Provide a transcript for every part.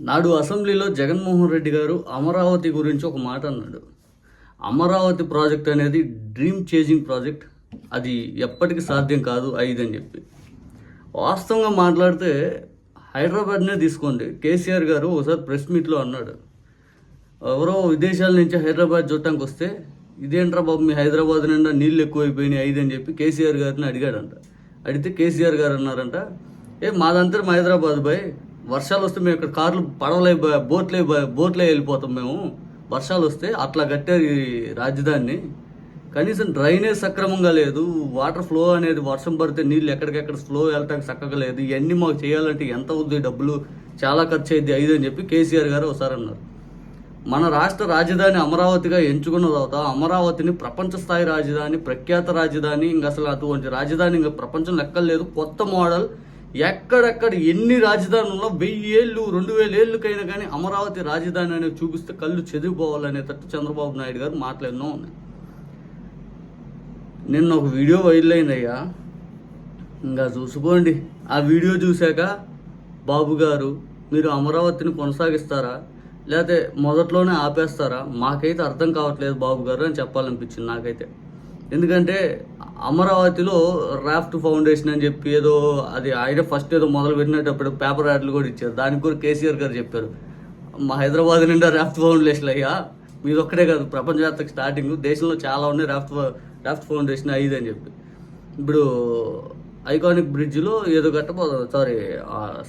నాడు అసెంబ్లీలో జగన్మోహన్ రెడ్డి గారు అమరావతి గురించి ఒక మాట అన్నాడు. అమరావతి ప్రాజెక్ట్ అనేది డ్రీమ్ చేంజింగ్ ప్రాజెక్ట్. అది ఎప్పటికీ సాధ్యం కాదు అని చెప్పి. వాస్తవంగా మాట్లాడితే హైదరాబాద్నే తీసుకోండి. కేసీఆర్ గారు ఒకసారి ప్రెస్ మీట్లో అన్నాడు. ఎవరో విదేశాల నుంచి హైదరాబాద్ చూడటానికి వస్తే ఇదేంట్రా బాబు మీ హైదరాబాద్ నిండా నీళ్ళు ఎక్కువైపోయినాయి ఐదు అని చెప్పి కేసీఆర్ గారిని అడిగాడంట. అడిగితే కేసీఆర్ గారు అన్నారంట ఏ మాదంతా హైదరాబాద్ బాయ్ వర్షాలు వస్తే మేము ఇక్కడ కార్లు పడవలే బోట్లే బోట్లే వెళ్ళిపోతాం మేము. వర్షాలు వస్తే అట్లా కట్టారు ఈ రాజధానిని. కనీసం డ్రైనేజ్ సక్రమంగా లేదు. వాటర్ ఫ్లో అనేది వర్షం పడితే నీళ్ళు ఎక్కడికెక్కడ ఫ్లో వెళ్ళటానికి చక్కగా లేదు. ఇవన్నీ మాకు చేయాలంటే ఎంత అవుద్ది డబ్బులు? చాలా ఖర్చు అయింది ఐదు అని చెప్పి కేసీఆర్ గారు ఒకసారి అన్నారు. మన రాష్ట్ర రాజధాని అమరావతిగా ఎంచుకున్న తర్వాత అమరావతిని ప్రపంచ స్థాయి రాజధాని ప్రఖ్యాత రాజధాని ఇంకా అసలు అటువంటి రాజధాని ఇంకా ప్రపంచం లెక్కలేదు. కొత్త మోడల్ ఎక్కడెక్కడ ఎన్ని రాజధానుల్లో వెయ్యి ఏళ్ళు రెండు వేల ఏళ్ళకైనా కానీ అమరావతి రాజధాని అనేది చూపిస్తే కళ్ళు చెదిరిపోవాలనేటట్టు చంద్రబాబు నాయుడు గారు మాట్లాడినా ఉన్నాయి నిన్న ఒక వీడియో వైరల్ అయిందయ్యా. ఇంకా చూసుకోండి. ఆ వీడియో చూశాక బాబు గారు మీరు అమరావతిని కొనసాగిస్తారా? లేకపోతే మొదట్లోనే ఆపేస్తారా? మాకైతే అర్థం కావట్లేదు బాబు గారు అని చెప్పాలనిపించింది నాకైతే. ఎందుకంటే అమరావతిలో రాఫ్ట్ ఫౌండేషన్ అని చెప్పి ఏదో అది ఆయన ఫస్ట్ ఏదో మొదలు పెట్టినప్పుడు పేపర్ యాడ్లు కూడా ఇచ్చారు. దానికి కూడా కేసీఆర్ గారు చెప్పారు. మా హైదరాబాద్ నిండా రాఫ్ట్ ఫౌండేషన్ అయ్యా. మీది ఒక్కడే కాదు ప్రపంచవ్యాప్తంగా స్టార్టింగ్ దేశంలో చాలా ఉన్నాయి రాఫ్ట్ రాఫ్ట్ ఫౌండేషన్ ఐదు అని చెప్పి. ఇప్పుడు ఐకానిక్ బ్రిడ్జ్లో ఏదో కట్టబోతున్నాడు సారీ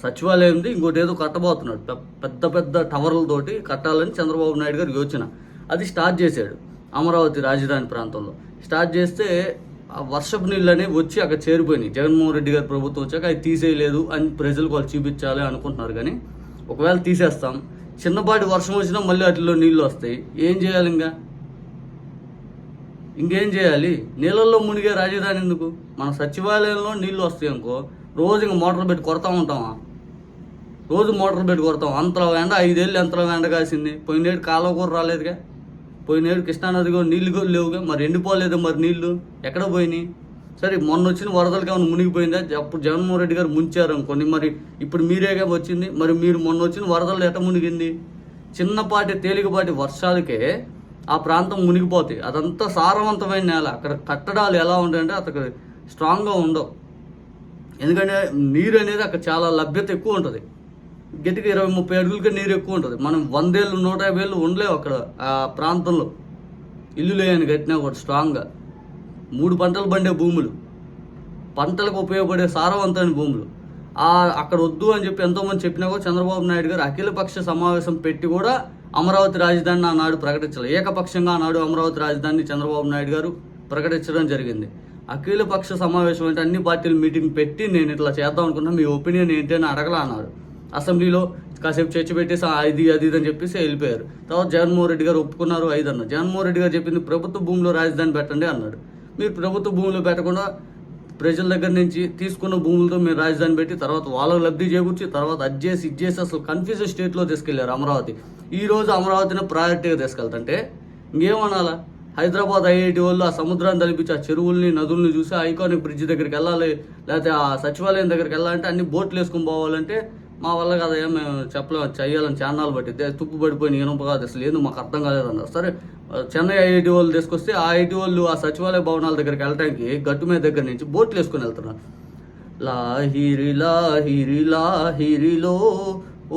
సచివాలయంది ఇంకోటి ఏదో కట్టబోతున్నాడు పెద్ద పెద్ద టవర్లతోటి కట్టాలని చంద్రబాబు నాయుడు గారు యోచన. అది స్టార్ట్ చేశాడు. అమరావతి రాజధాని ప్రాంతంలో. స్టార్ట్ చేస్తే ఆ వర్షపు నీళ్ళు అనేవి వచ్చి అక్కడ చేరిపోయినాయి. జగన్మోహన్ రెడ్డి గారి ప్రభుత్వం వచ్చాక అది తీసేయలేదు అని ప్రజలకు వాళ్ళు చూపించాలి అనుకుంటున్నారు కానీ ఒకవేళ తీసేస్తాం. చిన్నపాటి వర్షం వచ్చినా మళ్ళీ వాటిలో నీళ్ళు వస్తాయి. ఏం చేయాలి ఇంకా? ఇంకేం చేయాలి? నీళ్ళల్లో మునిగే రాజధాని ఎందుకు? మన సచివాలయంలో నీళ్ళు వస్తాయి అనుకో రోజు ఇంక మోటార్ పెట్టి కొడతా ఉంటామా? రోజు మోటార్ పెట్టి కొడతాం. అంతలో ఎండ ఐదేళ్ళు ఎంతలో ఎండ కాసింది. పోయినేడు కాలువ కూడా రాలేదుగా. పోయినేడు కృష్ణానది కూడా నీళ్ళు కూడా లేవుగా. మరి ఎండిపోలేదు మరి నీళ్ళు? ఎక్కడ పోయినాయి? సరే మొన్న వచ్చిన వరదలకి ఏమైనా మునిగిపోయిందా? అప్పుడు జగన్మోహన్ రెడ్డి గారు ముంచారు అనుకోండి. మరి ఇప్పుడు మీరేగా వచ్చింది? మరి మీరు మొన్న వచ్చిన వరదలు ఎట మునిగింది? చిన్నపాటి తేలికపాటి వర్షాలకే ఆ ప్రాంతం మునిగిపోతాయి. అదంతా సారవంతమైన నేల. అక్కడ కట్టడాలు ఎలా ఉంటాయంటే అక్కడ స్ట్రాంగ్గా ఉండవు. ఎందుకంటే నీరు అనేది అక్కడ చాలా లభ్యత ఎక్కువ ఉంటుంది. గట్టిగా ఇరవై ముప్పై అడుగులకి నీరు ఎక్కువ ఉంటుంది. మనం వందేళ్ళు నూట యాభై ఏళ్ళు ఉండలేవు అక్కడ ఆ ప్రాంతంలో. ఇల్లు లేని కట్టినా కూడా స్ట్రాంగ్గా మూడు పంటలు పండే భూములు. పంటలకు ఉపయోగపడే సారవంతమైన భూములు. ఆ అక్కడ వద్దు అని చెప్పి ఎంతోమంది చెప్పినా కూడా చంద్రబాబు నాయుడు గారు అఖిలపక్ష సమావేశం పెట్టి కూడా అమరావతి రాజధానిని ఆనాడు ప్రకటించాలి. ఏకపక్షంగా ఆనాడు అమరావతి రాజధానిని చంద్రబాబు నాయుడు గారు ప్రకటించడం జరిగింది. అఖిలపక్ష సమావేశం అంటే అన్ని పార్టీలు మీటింగ్ పెట్టి నేను ఇట్లా చేద్దాం అనుకున్నా మీ ఒపీనియన్ ఏంటి అని అడగలా అన్నారు అసెంబ్లీలో కాసేపు చర్చ పెట్టేసి ఇది అది ఇది అని చెప్పేసి వెళ్ళిపోయారు. తర్వాత జగన్మోహన్ రెడ్డి గారు ఒప్పుకున్నారు ఐదు అన్నారు. జగన్మోహన్ రెడ్డి గారు చెప్పింది ప్రభుత్వ భూమిలో రాజధాని పెట్టండి అన్నాడు. మీరు ప్రభుత్వ భూమిలో పెట్టకుండా ప్రజల దగ్గర నుంచి తీసుకున్న భూములతో మీరు రాజధాని పెట్టి తర్వాత వాళ్ళకు లబ్ధి చేకూర్చి తర్వాత అది చేసి ఇది చేసి అసలు కన్ఫ్యూజన్ స్టేట్లో తీసుకెళ్ళారు అమరావతి. ఈ రోజు అమరావతిని ప్రయారిటీగా తీసుకెళ్తుంటే ఇంకేమనాలా? హైదరాబాద్ ఐఐటి వాళ్ళు ఆ సముద్రాన్ని తలిపించి ఆ చెరువుల్ని నదుల్ని చూసి ఐకానిక్ బ్రిడ్జ్ దగ్గరికి వెళ్ళాలి లేకపోతే ఆ సచివాలయం దగ్గరికి వెళ్ళాలంటే అన్ని బోట్లు వేసుకొని పోవాలంటే మా వల్ల కదయ్యా మేము చెప్పలేము. చెయ్యాలని ఛానల్ బట్టి తుప్పు పడిపోయిన ఇనుప కాదు అసలు ఏందో మాకు అర్థం కాలేదన్నారు. సరే చెన్నై ఐఐటి వాళ్ళు తీసుకొస్తే ఆ ఐఐటి వాళ్ళు ఆ సచివాలయ భవనాల దగ్గరికి వెళ్ళడానికి గట్టు మీద దగ్గర నుంచి బోట్లు వేసుకొని వెళ్తున్నారు. లాహిరి లాహిరి లాహిరిలో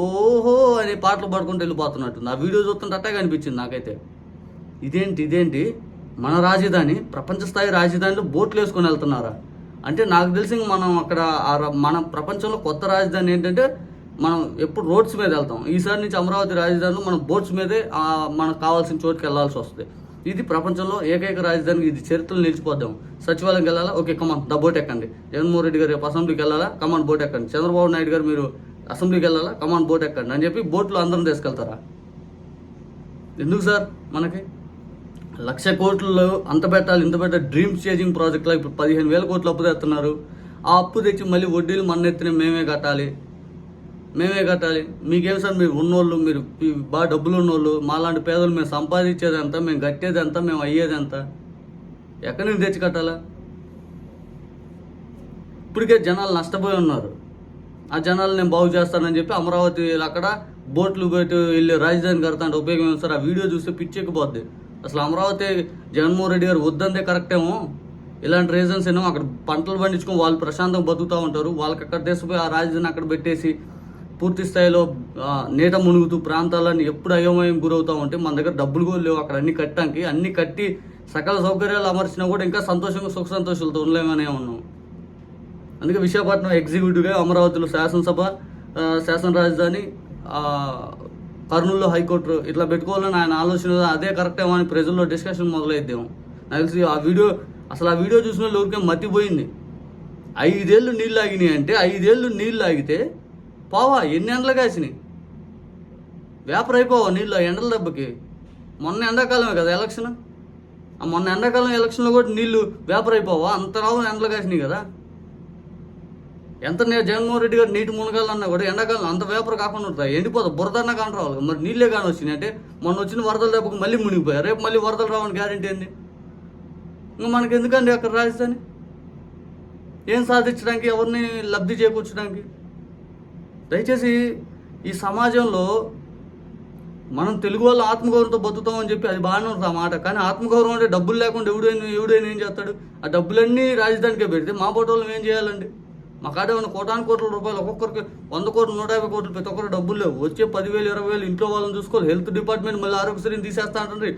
ఓహో అని పాటలు పాడుకుంటూ వెళ్ళిపోతున్నట్టుంది. ఆ వీడియో చూస్తుంటే అట్టే కనిపించింది నాకైతే. ఇదేంటి ఇదేంటి? మన రాజధాని ప్రపంచ స్థాయి రాజధానిలో బోట్లు వేసుకొని వెళ్తున్నారా? అంటే నాకు తెలిసి మనం అక్కడ ఆ మన ప్రపంచంలో కొత్త రాజధాని ఏంటంటే మనం ఎప్పుడు రోడ్స్ మీద వెళ్తాం. ఈసారి నుంచి అమరావతి రాజధానిలో మనం బోట్స్ మీదే మనకు కావాల్సిన చోటుకి వెళ్ళాల్సి వస్తుంది. ఇది ప్రపంచంలో ఏకైక రాజధానికి ఇది చరిత్రలో నిలిచిపోద్దాం. సచివాలయంకి వెళ్ళాలా? ఓకే కమాన్ ద బోట్ ఎక్కండి. జగన్మోహన్ రెడ్డి గారు రేపు అసెంబ్లీకి వెళ్ళాలా? కమాన్ బోట్ ఎక్కండి. చంద్రబాబు నాయుడు గారు మీరు అసెంబ్లీకి వెళ్ళాలా? కమాన్ బోట్ ఎక్కండి. అని చెప్పి బోట్లో అందరం తీసుకెళ్తారా? ఎందుకు సార్ మనకి? లక్ష కోట్లలో అంత పెట్టాలి ఇంత పెట్టాలి డ్రీమ్ చేంజింగ్ ప్రాజెక్ట్లో ఇప్పుడు పదిహేను వేల కోట్లు అప్పు తెస్తున్నారు. ఆ అప్పు తెచ్చి మళ్ళీ వడ్డీలు మన్నెత్తిన మేమే కట్టాలి. మేమే కట్టాలి. మీకేం సార్ మీరు ఉన్నోళ్ళు మీరు బాగా డబ్బులు ఉన్నోళ్ళు మాలాంటి పేదలు మేము సంపాదించేది ఎంత మేము కట్టేది ఎంత మేము అయ్యేది ఎంత? ఎక్కడి నుంచి తెచ్చి కట్టాలా? ఇప్పటికే జనాలు నష్టపోయి ఉన్నారు. ఆ జనాలు నేను బాగు చేస్తానని చెప్పి అమరావతి అక్కడ బోట్లు పెట్టి వెళ్ళి రాజధాని కడతాంటే ఉపయోగం ఏమి సార్? ఆ వీడియో చూస్తే పిచ్చెక్కిపోద్ది అసలు అమరావతి జగన్మోహన్ రెడ్డి గారు వద్దందే కరెక్టేమో? ఇలాంటి రీజన్స్ ఏమో అక్కడ పంటలు పండించుకొని వాళ్ళు ప్రశాంతంగా బతుకుతూ ఉంటారు. వాళ్ళకి అక్కడ తీసుకుపోయి ఆ రాజధాని అక్కడ పెట్టేసి పూర్తి స్థాయిలో నీట మునుగుతూ ప్రాంతాలన్నీ ఎప్పుడు అయోమయం గురవుతూ ఉంటే మన దగ్గర డబ్బులు కూడా లేవు అక్కడ అన్ని కట్టడానికి. అన్ని కట్టి సకల సౌకర్యాలు అమర్చినా కూడా ఇంకా సంతోషంగా సుఖ సంతోషాలతో ఉండలేమనే ఉన్నాం. అందుకే విశాఖపట్నం ఎగ్జిక్యూటివ్గా అమరావతిలో శాసనసభ శాసన రాజధాని కర్నూలులో హైకోర్టు ఇట్లా పెట్టుకోవాలని ఆయన ఆలోచన అదే కరెక్ట్ ఏమో అని ప్రజల్లో డిస్కషన్ మొదలైద్దాం. నాకు తెలిసి ఆ వీడియో అసలు ఆ వీడియో చూసిన వాళ్ళు ఊరికే మతిపోయింది. ఐదేళ్ళు నీళ్ళు ఆగినాయి అంటే ఐదేళ్ళు నీళ్ళు ఆగితే పోవా ఎన్ని ఎండలు కాసినాయి? వేపర్ అయిపోవా నీళ్ళు ఆ ఎండల దెబ్బకి? మొన్న ఎండాకాలమే కదా ఎలక్షన్? ఆ మొన్న ఎండాకాలం ఎలక్షన్లో కూడా నీళ్ళు వేపర్ అయిపోవా? అంత రావు ఎండలు కాసినాయి కదా. ఎంత నే జగన్మోహన్ రెడ్డి గారు నీటి మునగాలన్నా కూడా ఎండాకాలం అంత వేపర్ కాకుండా ఉంటాయి. ఎండిపోతుంది బురదన్నా కాని రావాలి మరి నీళ్ళే కానీ వచ్చినాయి. అంటే మొన్న వచ్చిన వరదలు దెబ్బకు మళ్ళీ మునిగిపోయారు రేపు మళ్ళీ వరదలు రావని గ్యారంటీ ఏంది? ఇంకా మనకి ఎందుకండి అక్కడ రాజధాని? ఏం సాధించడానికి? ఎవరిని లబ్ధి చేకూర్చడానికి? దయచేసి ఈ సమాజంలో మనం తెలుగు వాళ్ళ ఆత్మగౌరవంతో బతుకుతామని చెప్పి అది బాగానే ఉంటుంది ఆ మాట. కానీ ఆత్మగౌరవం అంటే డబ్బులు లేకుండా ఎవడైనా ఎవడైనా ఏం చేస్తాడు? ఆ డబ్బులన్నీ రాజధానికే పెడితే మా పోటోళ్ళు ఏం చేయాలండి? మా కాడ ఉన్న కోటాను కోట్ల రూపాయలు ఒక్కొక్కరికి వంద కోట్లు నూట యాభై కోట్లు ప్రతి ఒక్కరు డబ్బులు లేవు. వచ్చే పదివేలు ఇరవై వేలు ఇంట్లో వాళ్ళని చూసుకోవాలి. హెల్త్ డిపార్ట్మెంట్ మళ్ళీ ఆరోగ్యశ్రీని తీసేస్తా అంటుంది.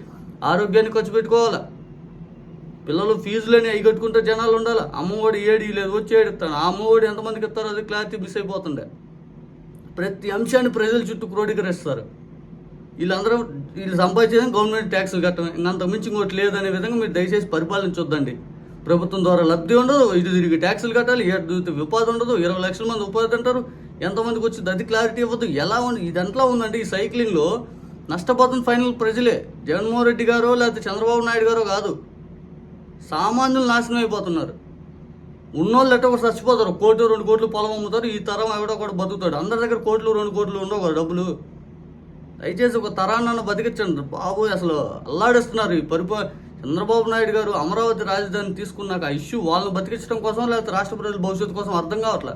ఆరోగ్యాన్ని ఖర్చు పెట్టుకోవాలా? పిల్లలు ఫీజులని అవి కట్టుకుంటే జనాలు ఉండాలి? అమ్మఒడి ఏడి లేదు వచ్చి ఏడిస్తాను. ఆ అమ్మఒడి ఎంతమందికి ఇస్తారో అది క్లారిటీ మిస్ అయిపోతుండే. ప్రతి అంశాన్ని ప్రజల చుట్టూ క్రోడీకరిస్తారు. వీళ్ళందరూ వీళ్ళు సంపాదించేది గవర్నమెంట్ ట్యాక్సులు కట్టడం. ఇంకంత మించి ఇంకోటి లేదనే విధంగా మీరు దయచేసి పరిపాలించొద్దండి. ప్రభుత్వం ద్వారా లబ్ధి ఉండదు ఇటు తిరిగి ట్యాక్సులు కట్టాలి ఇటు ఉపాధి ఉండదు. ఇరవై లక్షల మంది ఉపాధి అంటారు. ఎంతమందికి వచ్చింది అది క్లారిటీ ఇవ్వద్దు ఎలా ఉంది? ఇది ఎంతలా ఉందండి ఈ సైక్లింగ్లో? నష్టపోతున్న ఫైనల్ ప్రజలే. జగన్మోహన్ రెడ్డి గారో లేకపోతే చంద్రబాబు నాయుడు గారో కాదు. సామాన్యులు నాశనం అయిపోతున్నారు. ఉన్నోళ్ళు ఎట్టో ఒకటి చచ్చిపోతారు. కోటి రెండు కోట్లు పొలం అమ్ముతారు. ఈ తరం ఎవడో కూడా బతుకుతాడు. అందరి దగ్గర కోట్లు రెండు కోట్లు ఉండవు కదా డబ్బులు. దయచేసి ఒక తరాన్ని బతికించండి. బాబు అసలు అల్లాడిస్తున్నారు ఈ పరిపా చంద్రబాబు నాయుడు గారు అమరావతి రాజధాని తీసుకున్నాక ఆ ఇష్యూ వాళ్ళని బతికించడం కోసం లేకపోతే రాష్ట్ర ప్రజల భవిష్యత్తు కోసం అర్థం కావట్లే.